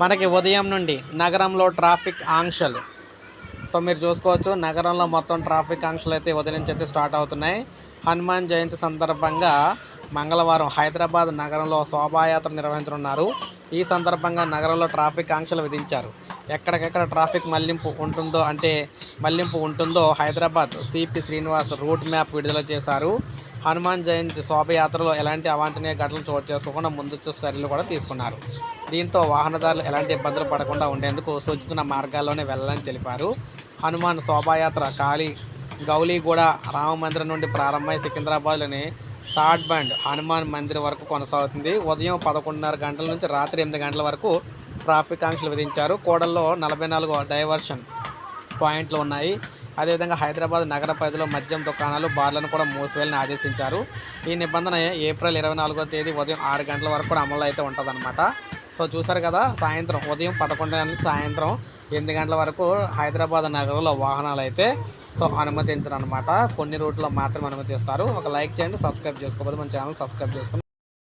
మనకి ఉదయం నుండి నగరంలో ట్రాఫిక్ ఆంక్షలు. సో మీరు చూసుకోవచ్చు నగరంలో మొత్తం ట్రాఫిక్ ఆంక్షలు అయితే ఉదయం నుంచి అయితే స్టార్ట్ అవుతున్నాయి. హనుమాన్ జయంతి సందర్భంగా మంగళవారం హైదరాబాద్ నగరంలో శోభాయాత్ర నిర్వహించనున్నారు. ఈ సందర్భంగా నగరంలో ట్రాఫిక్ ఆంక్షలు విధించారు. ఎక్కడికెక్కడ ట్రాఫిక్ మళ్ళింపు ఉంటుందో అంటే మళ్ళింపు ఉంటుందో Hyderabad CP Srinivas route map విడుదల చేశారు. హనుమాన్ జయంతి శోభయాత్రలో ఎలాంటి అవాంఛనీయ ఘటనలు చోటు చేసుకోకుండా ముందస్తు చర్యలు కూడా తీసుకున్నారు. దీంతో వాహనదారులు ఎలాంటి ఇబ్బందులు పడకుండా ఉండేందుకు సూచించిన మార్గాల్లోనే వెళ్ళాలని తెలిపారు. హనుమాన్ శోభాయాత్ర కాళీ గౌలీగూడ రామ మందిరం నుండి ప్రారంభమై సికింద్రాబాద్లోని థర్డ్ బండ్ హనుమాన్ మందిర్ వరకు కొనసాగుతుంది. ఉదయం పదకొండున్నర గంటల నుంచి రాత్రి ఎనిమిది గంటల వరకు ట్రాఫిక్ ఆంక్షలు విధించారు. కోడల్లో నలభై నాలుగు డైవర్షన్ పాయింట్లు ఉన్నాయి. అదేవిధంగా హైదరాబాద్ నగర పరిధిలో మద్యం దుకాణాలు బార్లను కూడా మూసివేయాలని ఆదేశించారు. ఈ నిబంధన ఏప్రిల్ ఇరవై నాలుగో తేదీ ఉదయం ఆరు గంటల వరకు కూడా అమలు అయితే ఉంటుందన్నమాట. సో చూసారు కదా సాయంత్రం ఉదయం పదకొండు గంటలకు సాయంత్రం ఎనిమిది గంటల వరకు హైదరాబాద్ నగరంలో వాహనాలు అయితే సో అనుమతించరు అనమాట కొన్ని రూట్లో మాత్రమే అనుమతిస్తారు. ఒక లైక్ చేయండి సబ్స్క్రైబ్ చేసుకోకపోతే మన ఛానల్ సబ్స్క్రైబ్ చేసుకోండి.